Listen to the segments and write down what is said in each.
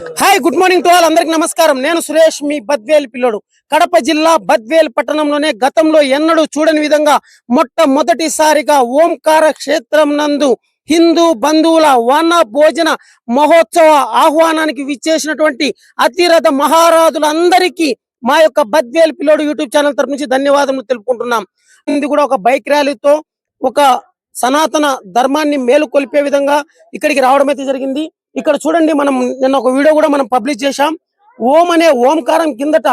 Hi good morning to all. అందరికి నమస్కారం. నేను సురేష్ మీ బద్వేల్ పిల్లడు. కడప జిల్లా బద్వేల్ పట్టణంలోనే గతంలో ఎన్నడూ చూడని విధంగా మొట్టమొదటిసారిగా ఓంకార క్షేత్రం నందు హిందూ బంధువుల వన భోజన మహోత్సవ ఆహ్వానానికి విచ్చేసినటువంటి అతిరథ మహారాజులందరికీ మా యొక్క బద్వేల్ పిల్లోడు యూట్యూబ్ ఛానల్ తరపు నుంచి ధన్యవాదములు తెలుపుకుంటున్నాం. ఇది కూడా ఒక బైక్ ర్యాలీతో ఒక సనాతన ధర్మాన్ని మేలుకొల్పే విధంగా ఇక్కడికి రావడం అయితే జరిగింది. ఇక్కడ చూడండి మనం నిన్న ఒక వీడియో కూడా మనం పబ్లిష్ చేశాం. ఓం అనే ఓంకారం కిందట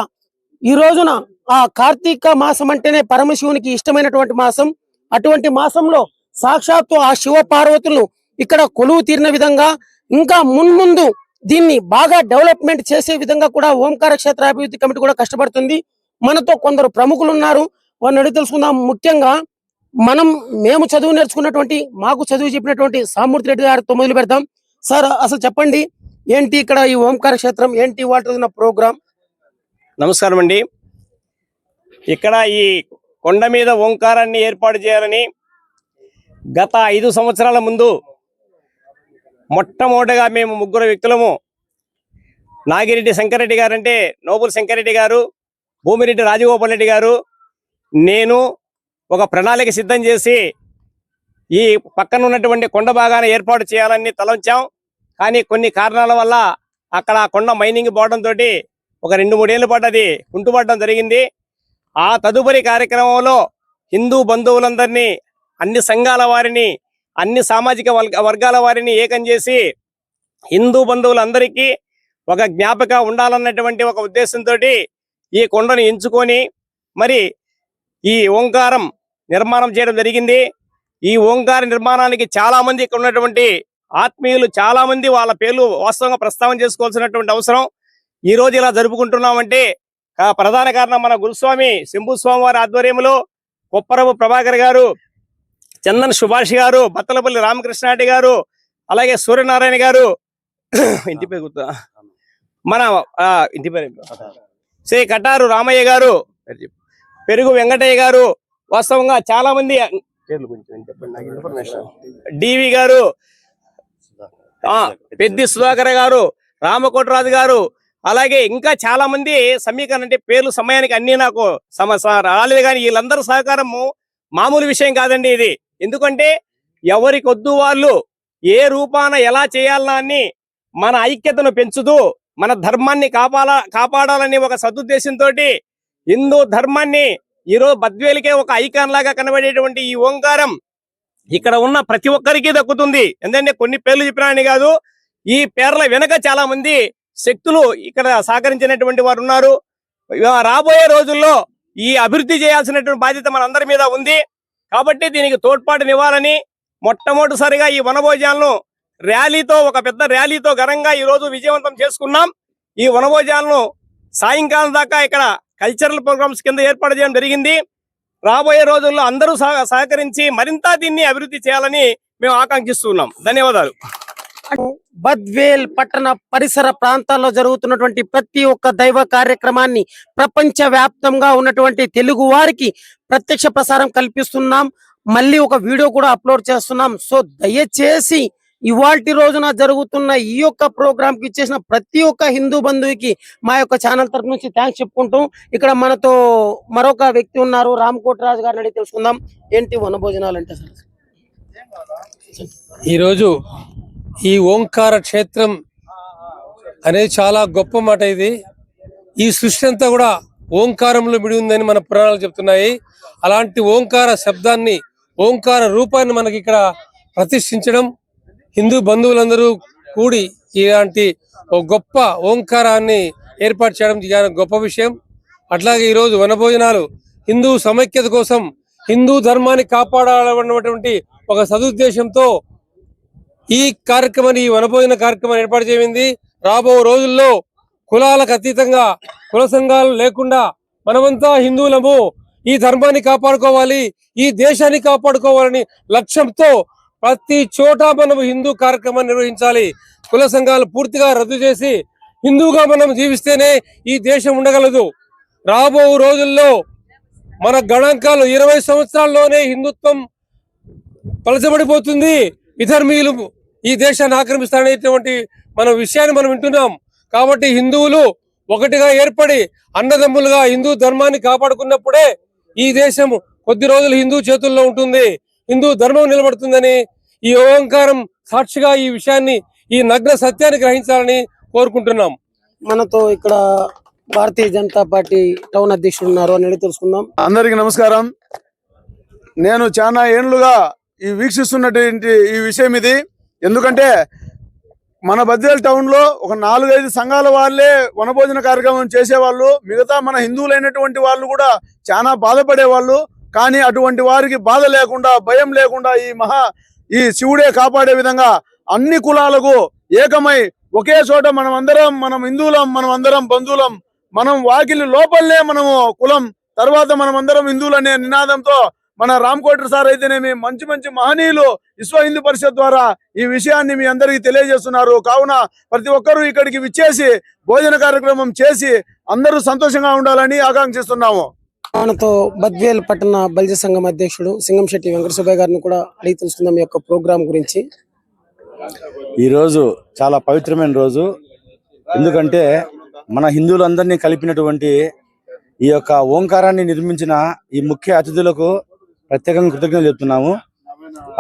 ఈ రోజున ఆ కార్తీక మాసం అంటేనే పరమశివునికి ఇష్టమైనటువంటి మాసం. అటువంటి మాసంలో సాక్షాత్తు ఆ శివ పార్వతులు ఇక్కడ కొలువు తీరిన విధంగా ఇంకా మున్ముందు దీన్ని బాగా డెవలప్మెంట్ చేసే విధంగా కూడా ఓంకార క్షేత్ర అభివృద్ధి కమిటీ కూడా కష్టపడుతుంది. మనతో కొందరు ప్రముఖులు ఉన్నారు వారిని అడిగి తెలుసుకుందాం. ముఖ్యంగా మనం మేము చదువు నేర్చుకున్నటువంటి మాకు చదువు చెప్పినటువంటి సామూర్తి రెడ్డి గారితో మొదలు పెడతాం. సార్ అసలు చెప్పండి ఏంటి ఇక్కడ ఈ ఓంకార క్షేత్రం ఏంటి వాటర్ ప్రోగ్రామ్ నమస్కారం అండి. ఇక్కడ ఈ కొండ మీద ఓంకారాన్ని ఏర్పాటు చేయాలని గత ఐదు సంవత్సరాల ముందు మొట్టమొదటగా మేము ముగ్గురు వ్యక్తులము నాగిరెడ్డి శంకరెడ్డి గారు అంటే నోబుల్ శంకరెడ్డి గారు భూమిరెడ్డి రాజగోపాల్ రెడ్డి గారు నేను ఒక ప్రణాళిక సిద్ధం చేసి ఈ పక్కన ఉన్నటువంటి కొండ భాగాన్ని ఏర్పాటు చేయాలని తలంచాం. కానీ కొన్ని కారణాల వల్ల అక్కడ కొండ మైనింగ్ పోవడం తోటి ఒక రెండు మూడేళ్ళు పాటు అది కుంటుపడడం జరిగింది. ఆ తదుపరి కార్యక్రమంలో హిందూ బంధువులందరినీ అన్ని సంఘాల వారిని అన్ని సామాజిక వర్గ- వర్గాల వారిని ఏకం చేసి హిందూ బంధువులందరికీ ఒక జ్ఞాపక ఉండాలన్నటువంటి ఒక ఉద్దేశంతో ఈ కొండను ఎంచుకొని మరి ఈ ఓంకారం నిర్మాణం చేయడం జరిగింది. ఈ ఓంకార నిర్మాణానికి చాలా మంది ఇక్కడ ఉన్నటువంటి ఆత్మీయులు చాలా మంది వాళ్ళ పేర్లు వాస్తవంగా ప్రస్తావన చేసుకోవాల్సినటువంటి అవసరం. ఈ రోజు ఇలా జరుపుకుంటున్నామంటే ప్రధాన కారణం మన గురుస్వామి శంభు స్వామి వారి ఆధ్వర్యంలో కొప్పరపు ప్రభాకర్ గారు చందన్ సుభాష్ గారు బత్తలపల్లి రామకృష్ణారెడ్డి గారు అలాగే సూర్యనారాయణ గారు. ఇంటి పేరు గుర్తు మన ఇంటి పేరు? శ్రీ కటారు రామయ్య గారు. పెరుగు వెంకటయ్య గారు. వాస్తవంగా చాలా మంది డివి గారు పెద్ది సుధాకర్ గారు రామకోటరాజు గారు అలాగే ఇంకా చాలా మంది సమీకరణ అంటే పేర్లు సమయానికి అన్ని నాకు సమ స- రాలేదు కానీ వీళ్ళందరూ సహకారము మామూలు విషయం కాదండి ఇది. ఎందుకంటే ఎవరికి వద్దు వాళ్ళు ఏ రూపాన ఎలా చేయాలన్నా అని మన ఐక్యతను పెంచుతూ మన ధర్మాన్ని కాపాల కాపాడాలని ఒక సదుద్దేశంతో హిందూ ధర్మాన్ని ఈరోజు బద్వేలికే ఒక ఐకాన్ లాగా కనబడేటువంటి ఈ ఓంకారం ఇక్కడ ఉన్న ప్రతి ఒక్కరికి దక్కుతుంది. ఎందుకంటే కొన్ని పేర్లు చెప్పినా కాదు ఈ పేర్ల వెనక చాలా మంది శక్తులు ఇక్కడ సహకరించినటువంటి వారు ఉన్నారు. ఇక రాబోయే రోజుల్లో ఈ అభివృద్ధి చేయాల్సినటువంటి బాధ్యత మనందరి మీద ఉంది. కాబట్టి దీనికి తోడ్పాటునివ్వాలని మొట్టమొదటిసారిగా ఈ వనభోజనాలను ర్యాలీతో ఒక పెద్ద ర్యాలీతో ఘనంగా ఈ రోజు విజయవంతం చేసుకున్నాం. ఈ వనభోజనాలను సాయంకాలం దాకా ఇక్కడ కల్చరల్ ప్రోగ్రామ్స్ కింద ఏర్పాటు చేయడం జరిగింది. రాబోయే రోజుల్లో అందరూ సహకరించి మరింత దీన్ని అభివృద్ధి చేయాలని మేము ఆకాంక్షిస్తున్నాం. ధన్యవాదాలు. బద్వేల్ పట్టణ పరిసర ప్రాంతాల్లో జరుగుతున్నటువంటి ప్రతి ఒక్క దైవ కార్యక్రమాన్ని ప్రపంచ వ్యాప్తంగా ఉన్నటువంటి తెలుగు వారికి ప్రత్యక్ష ప్రసారం కల్పిస్తున్నాం. మళ్ళీ ఒక వీడియో కూడా అప్లోడ్ చేస్తున్నాం. సో దయచేసి ఇవాల్టి రోజున జరుగుతున్న ఈ యొక్క ప్రోగ్రామ్కి ఇచ్చేసిన ప్రతి ఒక్క హిందూ బంధువుకి మా యొక్క ఛానల్ తరపు నుంచి థ్యాంక్స్ చెప్పుకుంటూ ఇక్కడ మనతో మరొక వ్యక్తి ఉన్నారు. రామకోటరాజు గారిని అడిగి తెలుసుకుందాం. ఏంటి వనభోజనాలు అంటే సార్? ఈరోజు ఈ ఓంకార క్షేత్రం అనేది చాలా గొప్ప మాట ఇది. ఈ సృష్టి అంతా కూడా ఓంకారంలో మిడి ఉందని మన పురాణాలు చెప్తున్నాయి. అలాంటి ఓంకార శబ్దాన్ని ఓంకార రూపాన్ని మనకి ఇక్కడ ప్రతిష్ఠించడం హిందూ బంధువులందరూ కూడి ఇలాంటి ఒక గొప్ప ఓంకారాన్ని ఏర్పాటు చేయడం గొప్ప విషయం. అట్లాగే ఈరోజు వనభోజనాలు హిందూ సమైక్యత కోసం హిందూ ధర్మాన్ని కాపాడాలన్నటువంటి ఒక సదుద్దేశంతో ఈ కార్యక్రమాన్ని ఈ వనభోజన కార్యక్రమాన్ని ఏర్పాటు చేయింది రాబో రోజుల్లో కులాలకు అతీతంగా కుల సంఘాలు లేకుండా మనమంతా హిందువులము ఈ ధర్మాన్ని కాపాడుకోవాలి ఈ దేశాన్ని కాపాడుకోవాలని లక్ష్యంతో ప్రతి చోట మనం హిందూ కార్యక్రమాన్ని నిర్వహించాలి. కుల సంఘాలు పూర్తిగా రద్దు చేసి హిందూగా మనం జీవిస్తేనే ఈ దేశం ఉండగలదు. రాబో రోజుల్లో మన గణాంకాలు ఇరవై సంవత్సరాల్లోనే హిందుత్వం పలచబడిపోతుంది. ఇధర్మీయులు ఈ దేశాన్ని ఆక్రమిస్తారనేటువంటి మన విషయాన్ని మనం వింటున్నాం. కాబట్టి హిందువులు ఒకటిగా ఏర్పడి అన్నదమ్ములుగా హిందూ ధర్మాన్ని కాపాడుకున్నప్పుడే ఈ దేశం కొద్ది రోజులు హిందూ చేతుల్లో ఉంటుంది. హిందూ ధర్మం నిలబడుతుందని ఈ ఓంకారం సాక్షిగా ఈ విషయాన్ని ఈ నగ్న సత్యాన్ని గ్రహించాలని కోరుకుంటున్నాం. మనతో ఇక్కడ భారతీయ జనతా పార్టీ టౌన్ అధ్యక్షుడు ఉన్నారు అని తెలుసుకుందాం. అందరికి నమస్కారం. నేను చాలా ఏండ్లుగా ఈ వీక్షిస్తున్నటువంటి ఈ విషయం ఇది. ఎందుకంటే మన బద్వేల్ టౌన్లో ఒక నాలుగైదు సంఘాల వాళ్ళే వనభోజన కార్యక్రమం చేసేవాళ్ళు మిగతా మన హిందువులైనటువంటి వాళ్ళు కూడా చాలా బాధపడే వాళ్ళు కానీ అటువంటి వారికి బాధ లేకుండా భయం లేకుండా ఈ మహా ఈ శివుడే కాపాడే విధంగా అన్ని కులాలకు ఏకమై ఒకే చోట మనం అందరం మనం హిందువులం మనం అందరం బంధువులం మనం వాకిలి లోపలనే మనము కులం తర్వాత మనం అందరం హిందువులు అనే నినాదంతో మన రామ్కోటర్ సార్ అయితేనేమి మంచి మంచి మహనీయులు విశ్వ హిందూ పరిషత్ ద్వారా ఈ విషయాన్ని మీ అందరికీ తెలియజేస్తున్నారు. కావున ప్రతి ఒక్కరూ ఇక్కడికి విచ్చేసి భోజన కార్యక్రమం చేసి అందరూ సంతోషంగా ఉండాలని ఆకాంక్షిస్తున్నాము. మనతో బద్వేల్ పట్టణ బలిజ సంఘం అధ్యక్షుడు సింగంశెట్టి వెంకట సుబ్బయ్య గారిని కూడా అడిగి తెలుసుకుందాం ఈ యొక్క ప్రోగ్రాం గురించి. ఈరోజు చాలా పవిత్రమైన రోజు. ఎందుకంటే మన హిందువులందరినీ కలిపినటువంటి ఈ యొక్క ఓంకారాన్ని నిర్మించిన ఈ ముఖ్య అతిథులకు ప్రత్యేకంగా కృతజ్ఞతలు చెప్తున్నాము.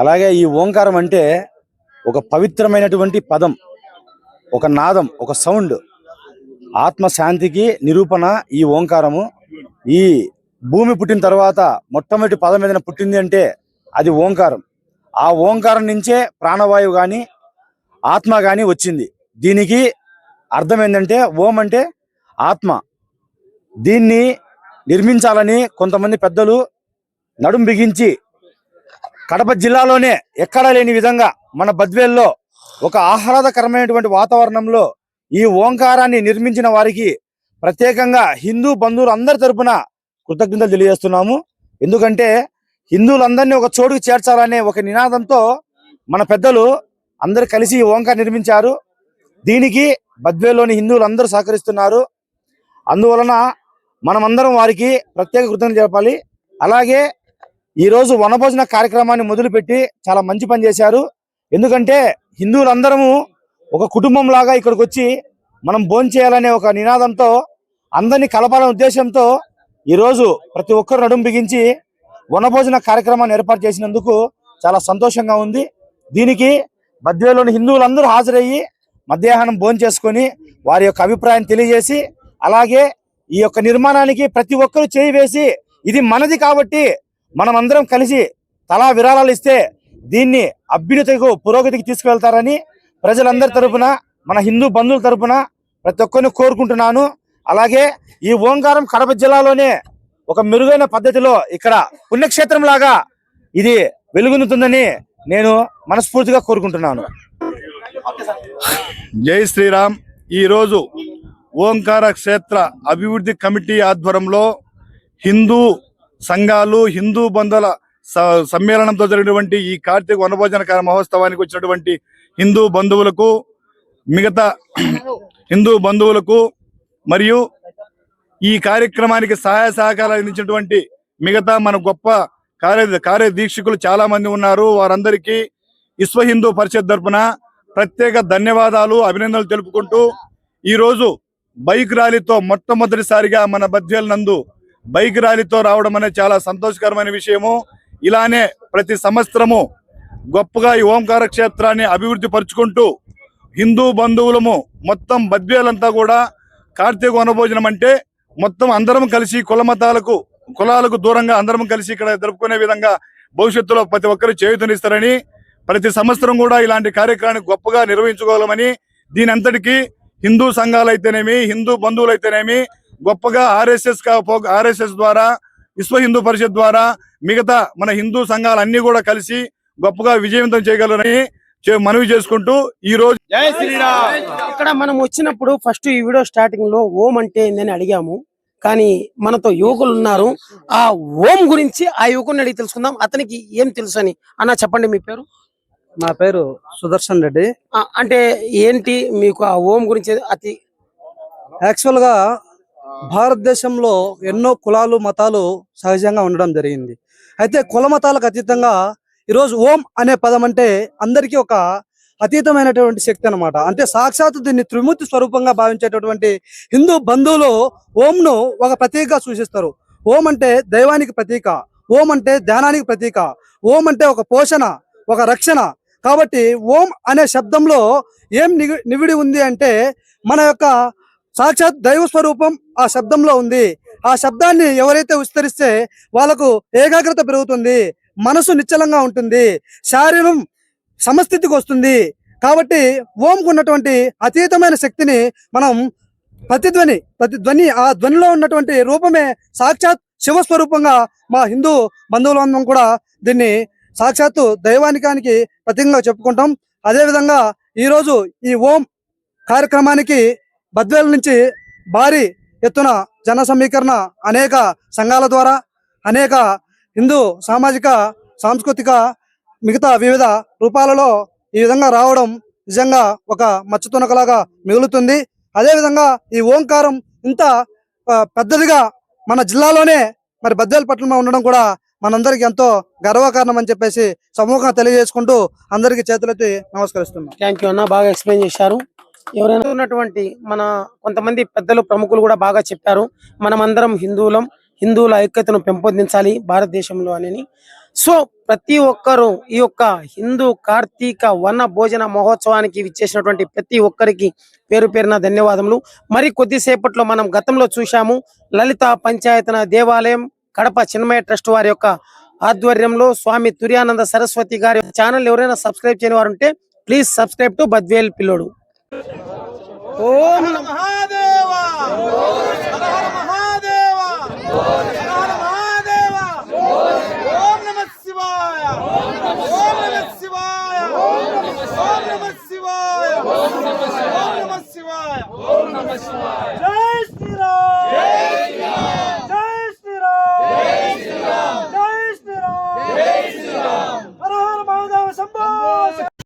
అలాగే ఈ ఓంకారం అంటే ఒక పవిత్రమైనటువంటి పదం ఒక నాదం ఒక సౌండ్ ఆత్మశాంతికి నిరూపణ ఈ ఓంకారము. ఈ భూమి పుట్టిన తర్వాత మొట్టమొదటి పదం ఏదైనా పుట్టింది అంటే అది ఓంకారం. ఆ ఓంకారం నుంచే ప్రాణవాయువు కానీ ఆత్మ కానీ వచ్చింది. దీనికి అర్థం ఏంటంటే ఓం అంటే ఆత్మ. దీన్ని నిర్మించాలని కొంతమంది పెద్దలు నడుం బిగించి కడప జిల్లాలోనే ఎక్కడా లేని విధంగా మన బద్వేల్లో ఒక ఆహ్లాదకరమైనటువంటి వాతావరణంలో ఈ ఓంకారాన్ని నిర్మించిన వారికి ప్రత్యేకంగా హిందూ బంధువులు అందరి తరపున కృతజ్ఞతలు తెలియజేస్తున్నాము. ఎందుకంటే హిందువులందరినీ ఒక చోటుకు చేర్చాలనే ఒక నినాదంతో మన పెద్దలు అందరు కలిసి ఓంకార్ నిర్మించారు. దీనికి బద్వేలోని హిందువులందరూ సహకరిస్తున్నారు. అందువలన మనమందరం వారికి ప్రత్యేక కృతజ్ఞతలు చెప్పాలి. అలాగే ఈరోజు వనభోజన కార్యక్రమాన్ని మొదలుపెట్టి చాలా మంచి పని చేశారు. ఎందుకంటే హిందువులందరము ఒక కుటుంబం లాగా ఇక్కడికి వచ్చి మనం భోంచేయాలనే ఒక నినాదంతో అందరినీ కలపాలనే ఉద్దేశంతో ఈరోజు ప్రతి ఒక్కరు నడుం బిగించి వనభోజన కార్యక్రమాన్ని ఏర్పాటు చేసినందుకు చాలా సంతోషంగా ఉంది. దీనికి మధ్యలోని హిందువులందరూ హాజరయ్యి మధ్యాహ్నం భోజనం చేసుకొని వారి యొక్క అభిప్రాయం తెలియజేసి అలాగే ఈ యొక్క నిర్మాణానికి ప్రతి ఒక్కరూ చేయి వేసి ఇది మనది కాబట్టి మనమందరం కలిసి తలా విరాళాలు ఇస్తే దీన్ని అభ్యున్నతకు పురోగతికి తీసుకువెళ్తారని ప్రజలందరి తరపున మన హిందూ బంధువుల తరపున ప్రతి ఒక్కరిని కోరుకుంటున్నాను. అలాగే ఈ ఓంకారం కడప జిల్లాలోనే ఒక మెరుగైన పద్ధతిలో ఇక్కడ పుణ్యక్షేత్రం లాగా ఇది వెలుగునుతుందని నేను మనస్ఫూర్తిగా కోరుకుంటున్నాను. జై శ్రీరామ్. ఈరోజు ఓంకార క్షేత్ర అభివృద్ధి కమిటీ ఆధ్వర్యంలో హిందూ సంఘాలు హిందూ బంధువుల స- సమ్మేళనంతో జరిగినటువంటి ఈ కార్తీక వనభోజన మహోత్సవానికి వచ్చినటువంటి హిందూ బంధువులకు మిగతా హిందూ బంధువులకు మరియు ఈ కార్యక్రమానికి సహాయ సహకారాలు అందించినటువంటి మిగతా మన గొప్ప కార్య కార్యదీక్షకులు చాలా మంది ఉన్నారు. వారందరికీ విశ్వ హిందూ పరిషత్ తరపున ప్రత్యేక ధన్యవాదాలు అభినందనలు తెలుపుకుంటూ ఈ రోజు బైక్ ర్యాలీతో మొట్టమొదటిసారిగా మన బద్వేల్ నందు బైక్ ర్యాలీతో రావడం అనేది చాలా సంతోషకరమైన విషయము. ఇలానే ప్రతి సంవత్సరము గొప్పగా ఈ ఓంకార క్షేత్రాన్ని అభివృద్ధి పరుచుకుంటూ హిందూ బంధువులము మొత్తం బద్వేలంతా కూడా కార్తీక వనభోజనం అంటే మొత్తం అందరం కలిసి కుల మతాలకు కులాలకు దూరంగా అందరం కలిసి ఇక్కడ జరుపుకునే విధంగా భవిష్యత్తులో ప్రతి ఒక్కరు చేయుతనిస్తారని ప్రతి సంవత్సరం కూడా ఇలాంటి కార్యక్రమాన్ని గొప్పగా నిర్వహించుకోవాలని దీని అంతటికి హిందూ సంఘాలైతేనేమి హిందూ బంధువులైతేనేమి గొప్పగా ఆర్ఎస్ఎస్ ఆర్ఎస్ఎస్ ద్వారా విశ్వ హిందూ పరిషత్ ద్వారా మిగతా మన హిందూ సంఘాలన్నీ కూడా కలిసి గొప్పగా విజయవంతం చేయగలరని మనవి చేసుకుంటూ ఈ రోజు జై శ్రీరామ్. ఇక్కడ మనం వచ్చినప్పుడు ఫస్ట్ ఈ వీడియో స్టార్టింగ్లో ఓం అంటే ఏందని అడిగాము. కానీ మనతో యువకులు ఉన్నారు. ఆ ఓం గురించి ఆ యువకుని అడిగి తెలుసుకుందాం. అతనికి ఏం తెలుసు అని. అన్న చెప్పండి మీ పేరు? నా పేరు సుదర్శన్ రెడ్డి. అంటే ఏంటి మీకు ఆ ఓం గురించి అతి యాక్చువల్గా భారతదేశంలో ఎన్నో కులాలు మతాలు సహజంగా ఉండడం జరిగింది. అయితే కుల మతాలకు అతీతంగా ఈరోజు ఓం అనే పదం అంటే అందరికీ ఒక అతీతమైనటువంటి శక్తి అనమాట అంటే సాక్షాత్ దీన్ని త్రిమూర్తి స్వరూపంగా భావించేటటువంటి హిందూ బంధువులు ఓంను ఒక ప్రతీకగా సూచిస్తారు. ఓం అంటే దైవానికి ప్రతీక ఓం అంటే ధ్యానానికి ప్రతీక ఓం అంటే ఒక పోషణ ఒక రక్షణ. కాబట్టి ఓం అనే శబ్దంలో ఏం నివిడి ఉంది అంటే మన యొక్క సాక్షాత్ దైవ స్వరూపం ఆ శబ్దంలో ఉంది. ఆ శబ్దాన్ని ఎవరైతే విస్తరిస్తే వాళ్ళకు ఏకాగ్రత పెరుగుతుంది. మనసు నిశ్చలంగా ఉంటుంది శారీరం సమస్థితికి వస్తుంది. కాబట్టి ఓంకు ఉన్నటువంటి అతీతమైన శక్తిని మనం ప్రతిధ్వని ప్రతి ధ్వని ఆ ధ్వనిలో ఉన్నటువంటి రూపమే సాక్షాత్ శివస్వరూపంగా మా హిందూ బంధువులందరం కూడా దీన్ని సాక్షాత్తు దైవానికానికి ప్రతీకంగా చెప్పుకుంటాం. అదేవిధంగా ఈరోజు ఈ ఓం కార్యక్రమానికి బద్వేల నుంచి భారీ ఎత్తున జన సమీకరణ అనేక సంఘాల ద్వారా అనేక హిందూ సామాజిక సాంస్కృతిక మిగతా వివిధ రూపాలలో ఈ విధంగా రావడం నిజంగా ఒక మచ్చతునకలాగా మిగులుతుంది. అదేవిధంగా ఈ ఓంకారం ఇంత పెద్దదిగా మన జిల్లాలోనే మరి బద్వేల ఉండడం కూడా మనందరికి ఎంతో గర్వకారణం అని చెప్పేసి సమూహంగా తెలియజేసుకుంటూ అందరికీ చేతులెత్తి నమస్కరిస్తున్నాం. థ్యాంక్ యూ అన్న బాగా ఎక్స్ప్లెయిన్ చేశారు. ఎవరైనా ఉన్నటువంటి మన కొంతమంది పెద్దలు ప్రముఖులు కూడా బాగా చెప్పారు. మనం అందరం హిందువులం. హిందువుల ఐక్యతను పెంపొందించాలి భారతదేశంలో అని సో ప్రతి ఒక్కరూ ఈ యొక్క హిందూ కార్తీక వన భోజన మహోత్సవానికి విచ్చేసినటువంటి ప్రతి ఒక్కరికి పేరు పేరున ధన్యవాదములు. మరి కొద్దిసేపట్లో మనం గతంలో చూశాము లలిత పంచాయతన దేవాలయం కడప చిన్మయ ట్రస్ట్ వారి యొక్క ఆధ్వర్యంలో స్వామి తుర్యానంద సరస్వతి గారి ఛానల్ ఎవరైనా సబ్స్క్రైబ్ చేయని వారు ఉంటే ప్లీజ్ సబ్స్క్రైబ్ టు బద్వేల్ పిల్లోడు. ఓం మహాదేవ